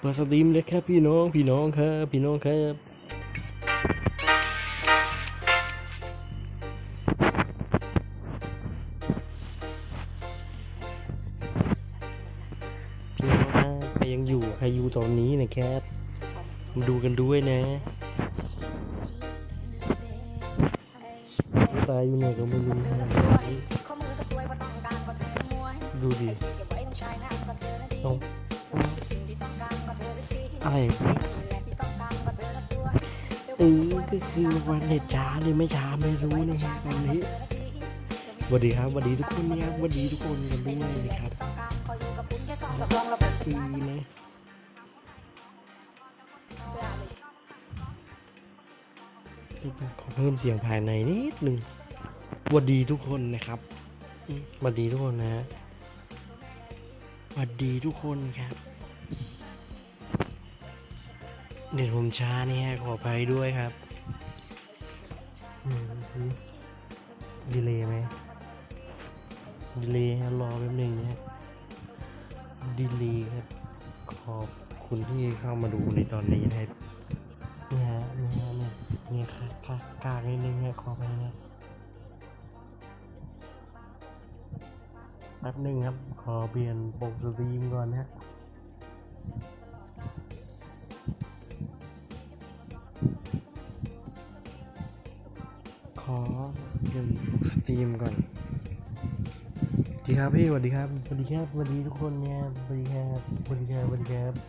เปิดสตรีมเลยครับพี่น้องพี่น้องครับพี่น้องครับพี่น้องครับใครยังอยู่ใครอยู่ตอนนี้นะครับมาดูกันด้วยนะตายอยู่ไหนก็ไม่รู้ดูดิ อะไรเออก็คือวันเน็ตช้าหรือไม่ช้าไม่รู้นะครับวันนี้สวัสดีครับสวัสดีทุกคนนะครับสวัสดีทุกคนกันด้วยนะครับคือนะขอเพิ่มเสียงภายในนิดหนึ่งสวัสดีทุกคนนะครับสวัสดีทุกคนนะฮะสวัสดีทุกคนครับ เน็ตผมช้าเนี่ยขออภัยด้วยครับดีเลยไหมดีเลยฮะรอแป๊บหนึงนะดีเลยครับขอบคุณที่เข้ามาดูในตอนนี้นะครับนี่ฮะนี่ฮะเนี่ยเนี่ยค่ะกากกากนิดนึงนะขอไปนะแป๊บหนึ่งครับ ขอเปลี่ยนปกสตรีมก่อนนะฮะ อเปลี่ยนสตรีมก่อนสวัสดีครับพี่สวัสดีครับสวัสดีครับสวัสดีทุกคนเนี่ยสวัสดีครับสวัสดีครับสวัสดีครับ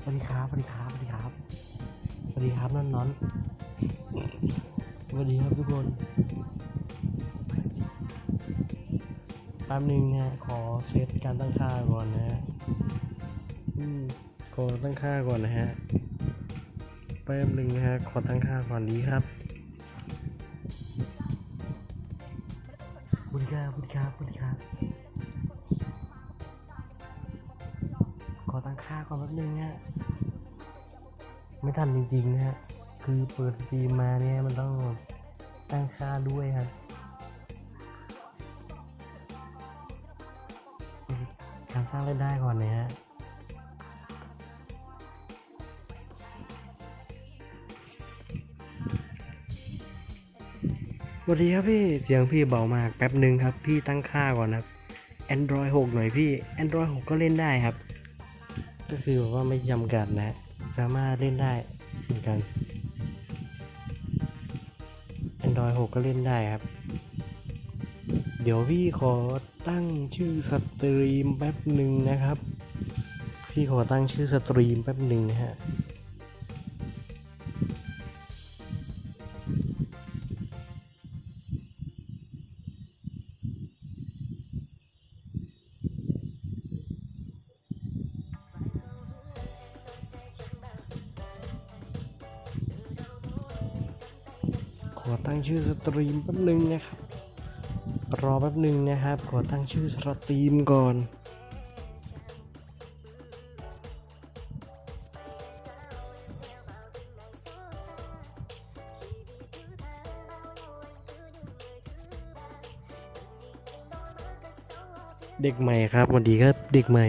สวัสดีครับสวัสดีครับสวัสดีครับสวัสดีครับน้อนน้อนสวัสดีครับทุกคนแป๊บนึงนะขอเซตการตั้งค่าก่อนนะฮะขอตั้งค่าก่อนนะฮะแป๊บนึงนะฮะขอตั้งค่าก่อนดีครับ ตั้งค่าก่อนแป๊บนึงฮะไม่ทันจริงๆนะฮะคือเปิดสตรีมมาเนี่ยมันต้องตั้งค่าด้วยครับการสร้างรายได้ก่อนนะฮะสวัสดีครับพี่เสียงพี่เบามากแป๊บหนึ่งครับ พี่ตั้งค่าก่อนครับ Android 6 หน่อยพี่ Android 6 ก็เล่นได้ครับ ก็คือแบบว่าไม่จำกัดนะ สามารถเล่นได้เหมือนกัน Android 6 ก็เล่นได้ครับ เดี๋ยวพี่ขอตั้งชื่อสตรีมแป๊บหนึ่งนะครับ พี่ขอตั้งชื่อสตรีมแป๊บหนึ่งนะฮะ อตั้งชื่อสตรีมแป๊บหนึ่งนะครับ รอแป๊บหนึ่งนะครับ ขอตั้งชื่อสตรีมก่อนเด็กใหม่ครับวัสดีครับเด็กใหม่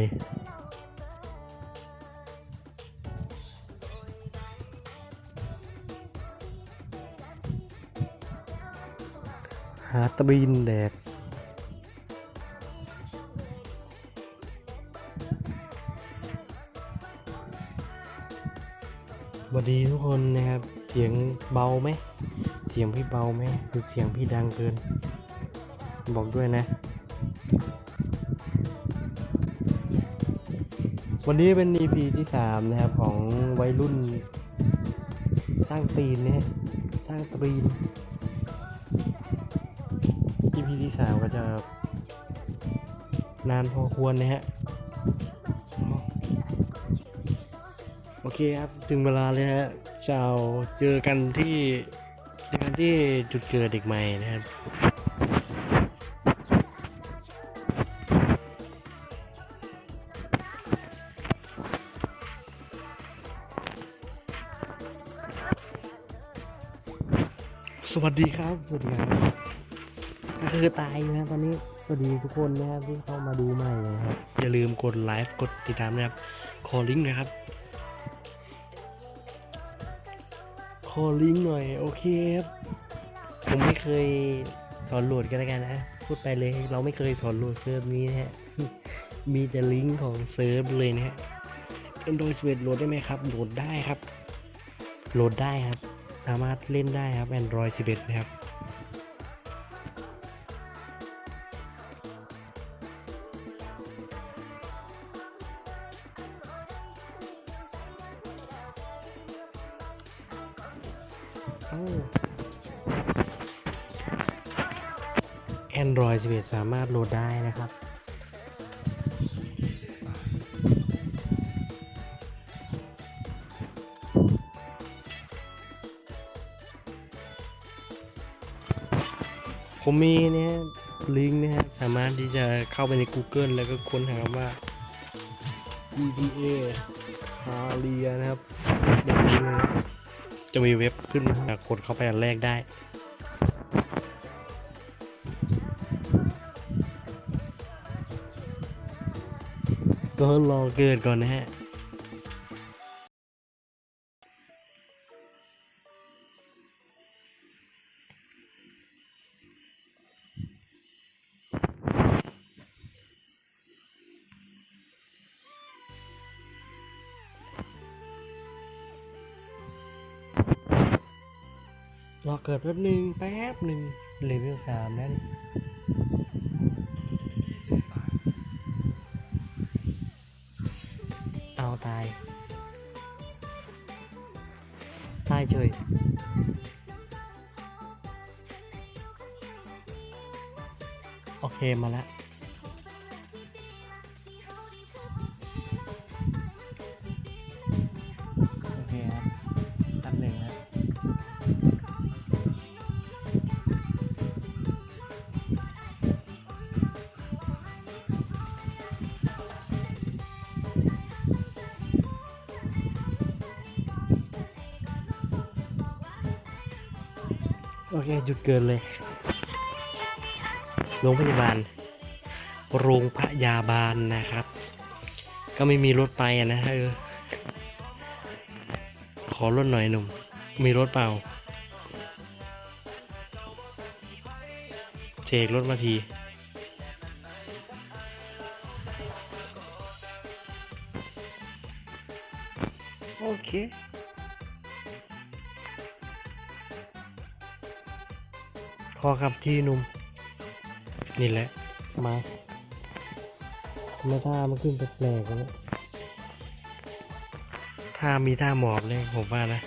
หาตรีนแดกสวัสดีทุกคนนะครับ เสียงเบาไหม เสียงพี่เบาไหมหรือเสียงพี่ดังเกิน บอกด้วยนะ วันนี้เป็น EP ที่ 3 นะครับ ของวัยรุ่น สร้างตีนนะฮะสร้างตรีนามก็จะนานพอควรนะฮะ โอเคครับ ถึงเวลาเลยฮะเจ้าเจอกันที่เจอกันที่จุดเกิดเด็กใหม่นะครับสวัสดีครับ สวัสดีครับ คือตายนะตอนนี้สวัสดีทุกคนนะครับที่เข้ามาดูใหม่นะครับอย่าลืมกดไลค์กดติดตามนะครับขอลิงก์หนะครับขอลิงก์หน่อยโอเคครับผมไม่เคยสอนโหลดกันแล้วกันนะ พูดไปเลยเราไม่เคยสอนโหลดเซิร์ฟนี้นะฮะมีแต่ลิงก์ของเซิร์ฟเลยนะฮะ Android 11โหลดได้ไหมครับ โหลดได้ครับ โหลดได้ครับ สามารถเล่นได้ครับ Android 11 นะครับ Android 11 สามารถโหลดได้นะครับ ผมมีเนี่ยลิงก์นะฮะสามารถที่จะเข้าไปใน Google แล้วก็ค้นหาว่า GTA ฮาเรียนะครับจะมีเว็บขึ้นมา กดเข้าไปอันแรกได้ ก็รอเกิดก่อนนะฮะรอเกิดแป๊บหนึ่งแป๊บหนึ่งเลเวลสามนั่น เอาตาย ตายเฉยโอเคมาแล้ว เคหยุดเกินเลย โรงพยาบาล โรงพยาบาลนะครับ ก็ไม่มีรถไปอะนะเออ ขอรถหน่อยหนุ่ม มีรถเปล่า เจกรถมาทีโอเค ขอครับที่หนุ่ม นี่แหละ มาทำไมท่ามันขึ้นแปลกๆวะเนี่ยท่ามีท่าหมอบเลยผมว่านะ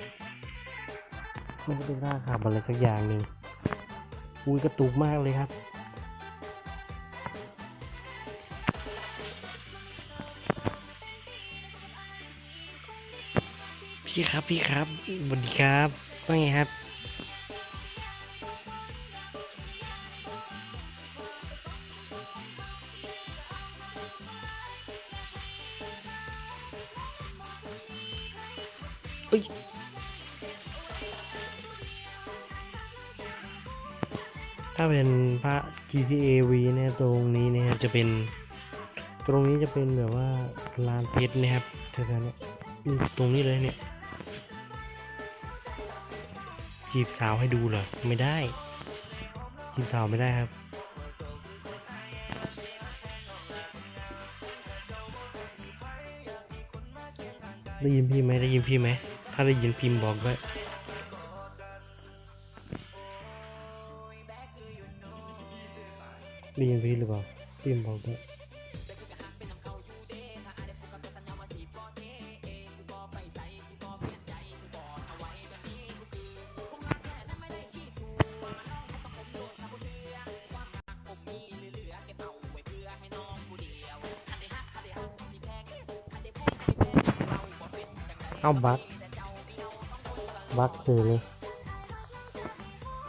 มันก็เป็นท่าขับอะไรสักอย่างหนึ่งอุ้ยกระตุกมากเลยครับพี่ครับพี่ครับสวัสดีครับว่าไงครับ ถ้าเป็นพระ GTA V เนี่ยตรงนี้เนี่ยจะเป็น ตรงนี้จะเป็นแบบว่าลานเพชรนะครับแถวๆเนี้ตรงนี้เลยเนี่ย จีบสาวให้ดูเหรอ ไม่ได้ จีบสาวไม่ได้ครับได้ยินพี่ไหมได้ยินพี่ไหม ถ้าได้ยินพิมพ์บอกด้วย ได้ยินพี่หรือเปล่าพิมบอกด้วยเอาบักบักเฉยเลย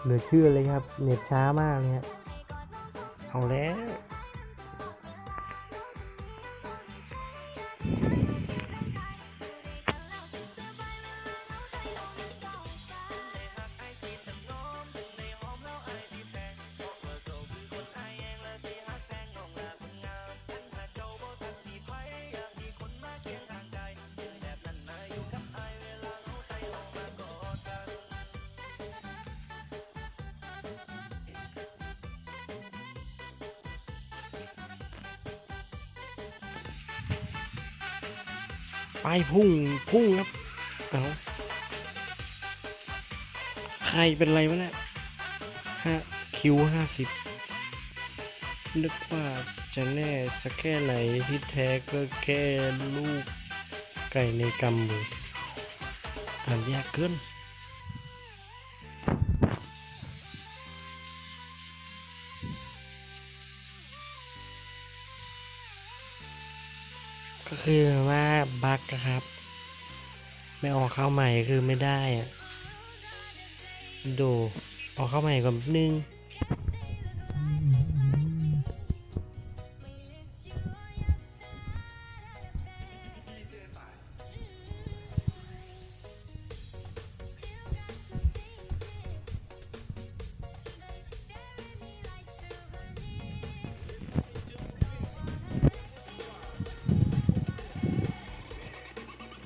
เหลือเชื่อเลยครับ เน็ตช้ามากเลย ฮะ ไปพุ่งพุ่งครับเอาใครเป็นไรวะเนี่ยฮะคิวห้าสิบนึกว่าจะแน่จะแค่ไหนที่แท้ก็แค่ลูกไก่ในกำมืออ่านยากเกิน คือว่าบั๊กอะครับ ไม่ออกเข้าใหม่คือไม่ได้อะดูออกเข้าใหม่ก่อนนึง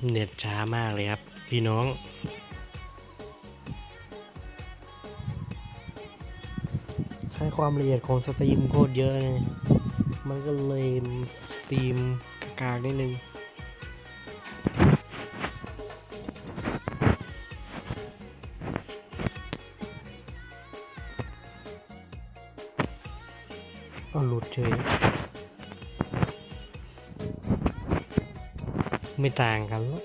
เน็ตช้ามากเลยครับ พี่น้อง ใช้ความละเอียดของสตรีมโคตรเยอะเลย มันก็เลยสตรีมกากนิดนึงก็หลุดเฉย ไม่ต่างกันหรอก